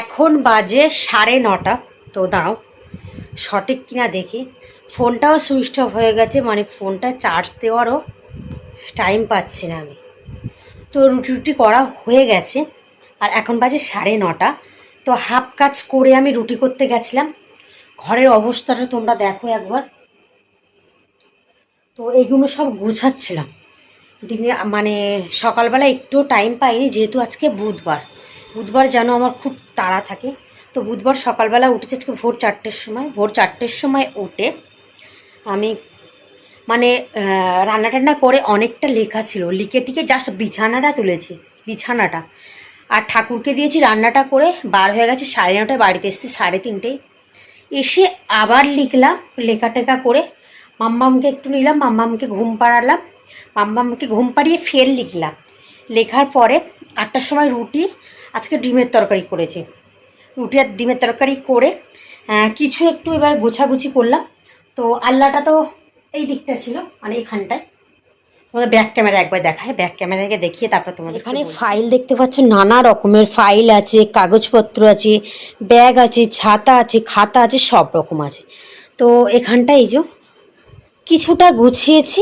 এখন বাজে সাড়ে নটা। তো দাঁড়াও, সঠিক কিনা দেখি। ফোনটাও সুইচ অফ হয়ে গেছে মানে ফোনটা চার্জ দেওয়ারও টাইম পাচ্ছি না আমি। তো রুটি রুটি করা হয়ে গেছে, আর এখন বাজে সাড়ে নটা। তো হাফ কাজ করে আমি রুটি করতে গেছিলাম। ঘরের অবস্থাটা তোমরা দেখো একবার। তো এইগুলো সব গোছাচ্ছিলাম। দিনে মানে সকালবেলা একটু টাইম পাইনি, যেহেতু আজকে বুধবার। বুধবার যেন আমার খুব তাড়া থাকে। তো বুধবার সকালবেলা উঠেছে আজকে ভোর চারটের সময়। ভোর চারটের সময় উঠে আমি মানে রান্না টান্না করে অনেকটা লেখা ছিল। লিখে টিকে জাস্ট বিছানাটা তুলেছি, বিছানাটা। আর ঠাকুরকে দিয়েছি রান্নাটা করে। বার হয়ে গেছে সাড়ে নটায় বাড়িতে এসেছি, সাড়ে তিনটেই এসে আবার লিখলাম, লেখা টেখা করে। মাম্মামকে একটু নিলাম, মাম্মামকে ঘুম পাড়ালাম। মাম্মামকে ঘুম পাড়িয়ে ফের লিখলাম। লেখার পরে আটটার সময় রুটি আজকে ডিমের তরকারি করেছি। রুটি আর ডিমের তরকারি করে কিছু একটু এবার গোছাগুছি করলাম। তো আল্লাটা তো এই দিকটা ছিল মানে এখানটায়। তোমাদের ব্যাক ক্যামেরা একবার দেখায় ব্যাক ক্যামেরাকে দেখিয়ে তারপর তোমাদের এখানে ফাইল দেখতে পাচ্ছ নানা রকমের ফাইল আছে কাগজপত্র আছে ব্যাগ আছে ছাতা আছে খাতা আছে সব রকম আছে। তো এখানটা এই যে কিছুটা গুছিয়েছি।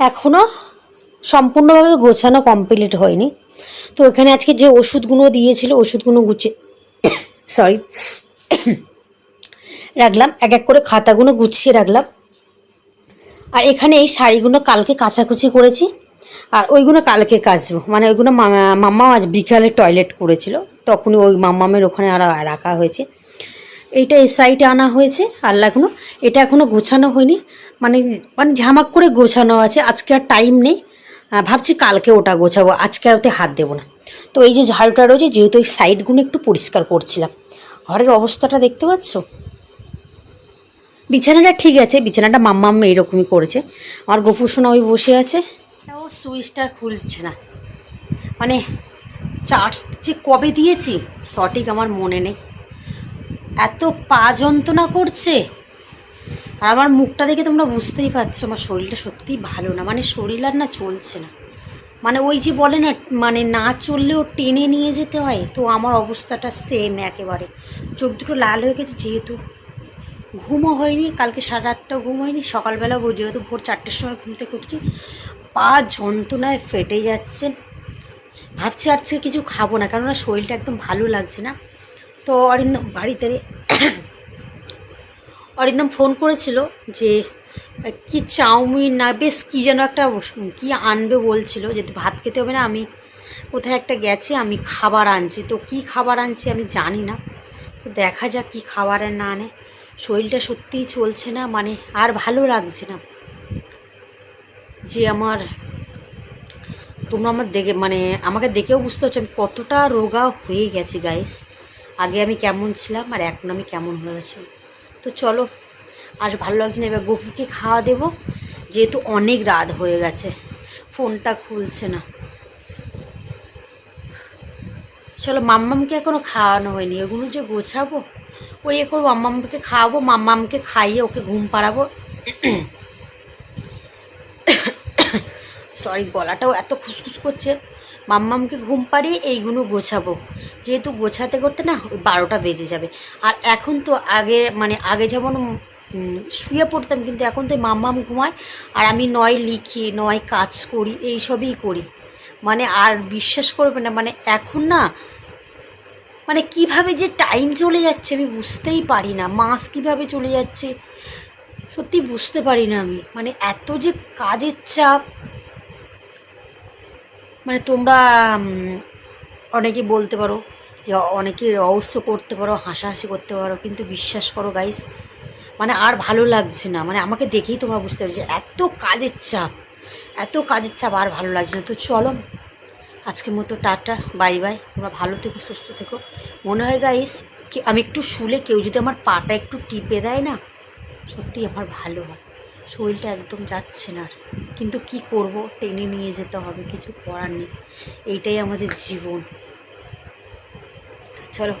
এখনও সম্পূর্ণভাবে গোছানো কমপ্লিট হয়নি। তো এখানে আজকে যে ওষুধগুলো দিয়েছিল, ওষুধগুলো গুছিয়ে সরি রাখলাম, এক এক করে খাতাগুলো গুছিয়ে রাখলাম। আর এখানে এই শাড়িগুলো কালকে কাচাকুচি করেছি, আর ওইগুলো কালকে কাচবো। মানে ওইগুলো মামা- মাম্মা আজ বিকালে টয়লেট করেছিল, তখনই ওই মাম্মামের ওখানে আর রাখা হয়েছে। এইটা এই সাইডে আনা হয়েছে, আর আল্লাহগুলো এটা এখনও গোছানো হয়নি। মানে মানে ঝামাক করে গোছানো আছে, আজকে আর টাইম নেই। ভাবছি কালকে ওটা গোছাবো, আজকে আর ওতে হাত দেবো না। তো এই যে ঝাড়ুটা রয়েছে, যেহেতু ওই সাইডগুলো একটু পরিষ্কার করছিলাম। ঘরের অবস্থাটা দেখতে পাচ্ছ? বিছানাটা ঠিক আছে, বিছানাটা মাম্মাম এইরকমই করেছে। আমার গফুর সোনা ওই বসে আছে। ও সুইচটা খুলছে না। মানে চার্জ যে কবে দিয়েছি, সঠিক আমার মনে নেই। এত পা যন্ত্রণা করছে। আর আমার মুখটা দেখে তোমরা বুঝতেই পারছ, আমার শরীরটা সত্যিই ভালো না। মানে শরীর আর না চলছে না। মানে ওই যে বলে না মানে না চললেও টেনে নিয়ে যেতে হয়, তো আমার অবস্থাটা সেম একেবারে। চোখ দুটো লাল হয়ে গেছে যেহেতু। ঘুমও হয়নি, কালকে সারা রাতটা ঘুম হয়নি, সকালবেলা যেহেতু ভোর চারটের সময় ঘুম থেকে উঠছি, পা যন্ত্রণায় ফেটে যাচ্ছে। ভাবছি আজকে কিছু খাব না, কেননা শরীরটা একদম ভালো লাগছে না। তো অরিন্দম, বাড়িতে অরিন্দম ফোন করেছিল যে কি চাউমিন না, বেশ কী যেন একটা কি আনবে বলছিল যে, ভাত খেতে হবে না, আমি কোথায় একটা গেছি, আমি খাবার আনছি। তো কি খাবার আনছি আমি জানি না। তো দেখা যাক কী খাবারের না আনে শরীরটা সত্যিই চলছে না মানে আর ভালো লাগছে না। যে আমার, তোমরা আমার দেখে মানে আমাকে দেখেও বুঝতে পারছ আমি কতটা রোগা হয়ে গেছি গাইস আগে আমি কেমন ছিলাম, আর এখন আমি কেমন হয়ে গেছি তো চলো আর ভালো লাগছে না, এবার গপুকে খাওয়া দেবো। যেহেতু অনেক রাত হয়ে গেছে, ফোনটা খুলছে না। চলো, মাম্মামকে এখনও খাওয়ানো হয়নি, এগুলো যে গোছাবো? ওই এ করব, মাম্মামকে খাওয়াবো, মাম্মামকে খাইয়ে ওকে ঘুম পাড়াবো। সরি গলাটাও এত খুসখুস করছে। মাম্মামকে ঘুম পাড়িয়ে এইগুলো গোছাবো। যেহেতু গোছাতে করতে না বারোটা বেজে যাবে। আর এখন তো আগে মানে আগে যেমন শুয়ে পড়তাম, কিন্তু এখন তো মাম্মাম ঘুমায়, আর আমি নয় লিখি, নয় কাজ করি, এই সবই করি। মানে আর বিশ্বাস করবে না মানে এখন না মানে কীভাবে যে টাইম চলে যাচ্ছে আমি বুঝতেই পারি না, মাস কীভাবে চলে যাচ্ছে, সত্যি বুঝতে পারি না আমি। মানে এত যে কাজের চাপ মানে তোমরা অনেকে বলতে পারো যে অনেকে রহস্য করতে পারো, হাসাহাসি করতে পারো, কিন্তু বিশ্বাস করো গাইস মানে আর ভালো লাগছে না। মানে আমাকে দেখেই তোমরা বুঝতে পারছ যে এত কাজের চাপ, এত কাজের চাপ আর ভালো লাগছে না। তো চলো, আজকের মতো টাটা বাই বাই তোমরা ভালো থেকো, সুস্থ থেকো। মনে হয় গাইস কি, আমি একটু শুলে কেউ যদি আমার পাটা একটু টিপে দেয় না সত্যি আমার ভালো হয়। শরীরটা একদম যাচ্ছে না আর। কিন্তু কি করব? টেনে নিয়ে যেতে হবে কিছু করার নেই। এইটাই আমাদের জীবন। চলো।